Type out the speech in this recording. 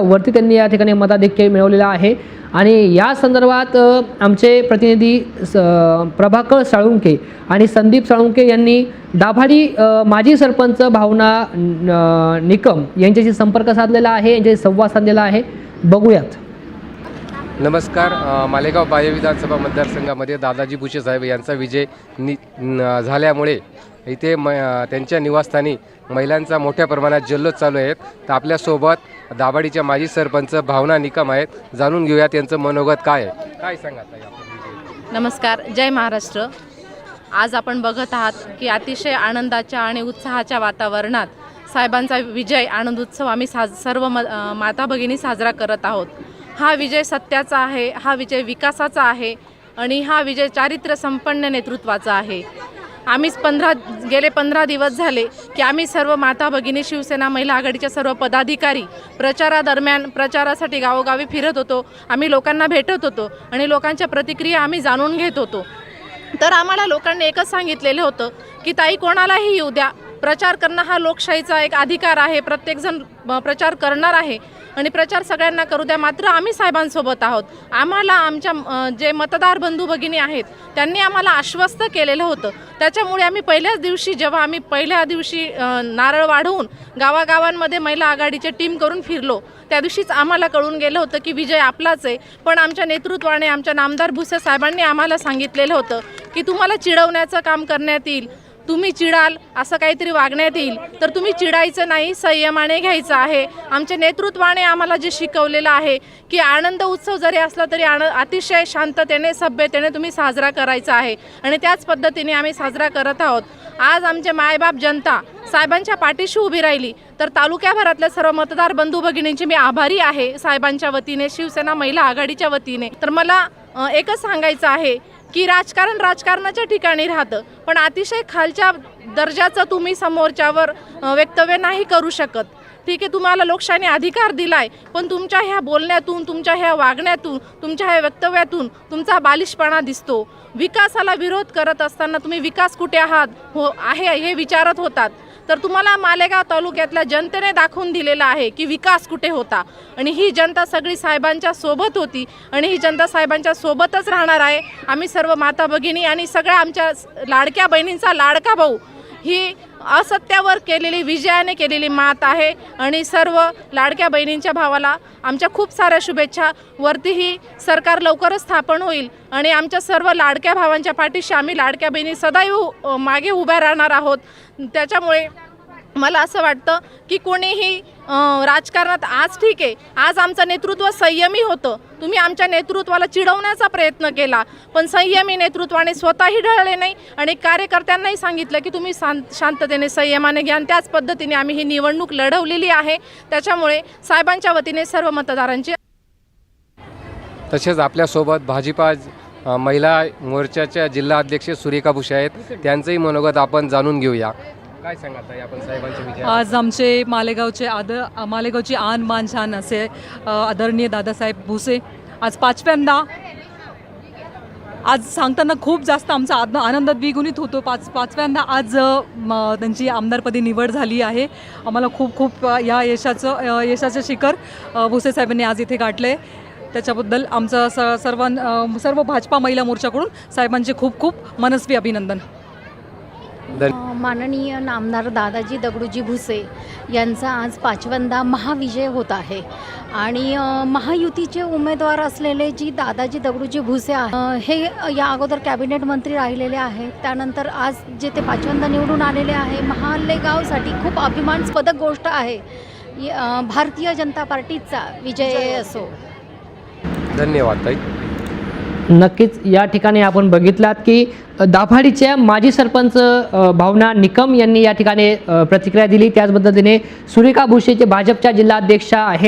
वरती त्यांनी या ठिकाणी मताधिक्य मिळवलेला आहे. आणि या संदर्भात आमचे प्रतिनिधी स प्रभाकर साळुंके आणि संदीप साळुंके यांनी दाभाडी माजी सरपंच भावना निकम यांच्याशी संपर्क साधलेला आहे यांच्याशी संवाद साधलेला आहे. बघूयात. नमस्कार मालेगाव बाह्य विधानसभा मतदारसंघामध्ये दादाजी भुसे साहेब यांचा विजय नि न- झाल्यामुळे इथे म त्यांच्या निवासस्थानी महिलांचा मोठ्या प्रमाणात जल्लोष चालू आहेत तर आपल्यासोबत दाभाडीच्या माजी सरपंच भावना निकम आहेत. जाणून घेऊयात त्यांचं मनोगत काय आहे. काय सांगा नमस्कार जय महाराष्ट्र. आज आपण बघत आहात की अतिशय आनंदाच्या आणि उत्साहाच्या वातावरणात साहेबांचा विजय आनंद उत्सव आम्ही साज सर्व म माता भगिनी साजरा करत आहोत. हा विजय सत्याचा आहे हा विजय विकासाचा आहे आणि हा विजय चारित्र्य संपन्न नेतृत्वाचा आहे. आम्हीच पंधरा गेले पंधरा दिवस झाले की आम्ही सर्व माता भगिनी शिवसेना महिला आघाडीच्या सर्व पदाधिकारी प्रचारादरम्यान प्रचारासाठी गावोगावी फिरत होतो. आम्ही लोकांना भेटत होतो आणि लोकांच्या प्रतिक्रिया आम्ही जाणून घेत होतो. तर आम्हाला लोकांनी एकच सांगितलेलं होतं की ताई कोणालाही येऊ द्या. प्रचार करणं हा लोकशाहीचा एक अधिकार आहे. प्रत्येकजण प्रचार करणार आहे आणि प्रचार सगळ्यांना करू द्या. मात्र आम्ही साहेबांसोबत आहोत. आम्हाला आमच्या जे मतदार बंधू भगिनी आहेत त्यांनी आम्हाला आश्वस्त केलेलं होतं. त्याच्यामुळे आम्ही पहिल्याच दिवशी जेव्हा आम्ही पहिल्या दिवशी नारळ वाढवून गावागावांमध्ये महिला आघाडीचे टीम करून फिरलो त्या दिवशीच आम्हाला कळून गेलं होतं की विजय आपलाच आहे. पण आमच्या नेतृत्वाने आमच्या नामदार भुसे साहेबांनी आम्हाला सांगितलेलं होतं की तुम्हाला चिडवण्याचं काम करण्यात येईल. तुम्ही चिडाल असं काहीतरी वागण्यात येईल. तर तुम्ही चिडायचं नाही संयमाने घ्यायचं आहे. आमच्या नेतृत्वाने आम्हाला जे शिकवलेलं आहे की आनंद उत्सव जरी असला तरी आन अतिशय शांततेने सभ्यतेने तुम्ही साजरा करायचा आहे. आणि त्याच पद्धतीने आम्ही साजरा करत आहोत. आज आमचे मायबाप जनता साहेबांच्या पाठीशी उभी राहिली. तर तालुक्याभरातल्या सर्व मतदार बंधू भगिनींचे मी आभारी आहे साहेबांच्या वतीने शिवसेना महिला आघाडीच्या वतीने. तर मला एकच सांगायचं आहे की राजकारण राजकारणाच्या ठिकाणी राहतं. पण अतिशय खालच्या दर्जाचं तुम्ही समोरच्यावर वक्तव्य नाही करू शकत. ठीक आहे तुम्हाला लोकशाहीने अधिकार दिलाय पण तुमच्या ह्या बोलण्यातून तुमच्या ह्या वागण्यातून तुमच्या ह्या वक्तव्यातून तुमचा बालिशपणा दिसतो. विकासाला विरोध करत असताना तुम्ही विकास कुठे आहात? हो आहे हे विचारत होतात. तर तुम्हाला मालेगाव तालुक्यातल्या जनतेने दाखवून दिलेलं आहे की विकास कुठे होता. आणि ही जनता सगळी साहेबांच्या सोबत होती आणि ही जनता साहेबांच्या सोबतच राहणार आहे. आम्ही सर्व माता भगिनी आणि सगळ्या आमच्या लाडक्या बहिणींचा लाडका भाऊ ही असत्यावर केलेली विजयाने केलेली मात आहे. आणि सर्व लाडक्या बहिणींच्या भावाला आमच्या खूप साऱ्या शुभेच्छा. वरतीही सरकार लवकरच स्थापन होईल. आणि आमच्या सर्व लाडक्या भावांच्या पाठीशी आम्ही लाडक्या बहिणी सदैव मागे उभ्या राहणार आहोत. त्याच्यामुळे मला असं वाटतं की कोणीही राजकारणात आज ठीक आहे आज आमचं नेतृत्व संयमी होतं. तुम्ही आमच्या नेतृत्वाला चिडवण्याचा प्रयत्न केला पण संयमी नेतृत्वाने स्वतःही ढळले नाही आणि कार्यकर्त्यांनाही सांगितलं की तुम्ही शांत शांततेने संयमाने घ्या आणि त्याच पद्धतीने आम्ही ही निवडणूक लढवलेली आहे. त्याच्यामुळे साहेबांच्या वतीने सर्व मतदारांची तसेच आपल्यासोबत भाजीपा महिला मोर्चाच्या जिल्हा अध्यक्ष सुरेखा भुसे आहेत. त्यांचंही मनोगत आपण जाणून घेऊया. काय सांगा ताई आपण साहेबांच्या विजय आज आमचे मालेगावचे आदर मालेगावची आन मान छान असे अ, आदरणीय दादासाहेब भुसे. आज पाचव्यांदा आज सांगताना खूप जास्त आमचा आद आनंद द्विगुणित होतो. पाच पाचव्यांदा आज अ, म, त्यांची आमदारपदी निवड झाली आहे. आम्हाला खूप खूप अ, या यशाचं अ, यशाचं शिखर अ, भुसे साहेबांनी आज इथे गाठलं आहे त्याच्याबद्दल आमचं स सर्वां अ, सर्व भाजपा महिला मोर्चाकडून साहेबांचे खूप खूप मनस्वी अभिनंदन. माननीय नामदार दादाजी दगडूजी भुसे यांचा आज पाचव्यांदा महाविजय होत आहे. आणि महायुतीचे उमेदवार असलेले जी दादाजी दगडूजी भुसे हे या अगोदर कॅबिनेट मंत्री राहिलेले आहेत. त्यानंतर आज जे ते पाचव्यांदा निवडून आलेले आहे महाले गावसाठी खूप अभिमानास्पद गोष्ट आहे. भारतीय जनता पार्टीचा विजय. असो. धन्यवाद ताई. नक्कीच या ठिकाणी आपण बघितलात की दाभाडीच्या माजी सरपंच भावना निकम यांनी या ठिकाणी प्रतिक्रिया दिली. त्याच पद्धतीने सुरेखा भुसेचे भाजपच्या जिल्हाध्यक्षा आहेत.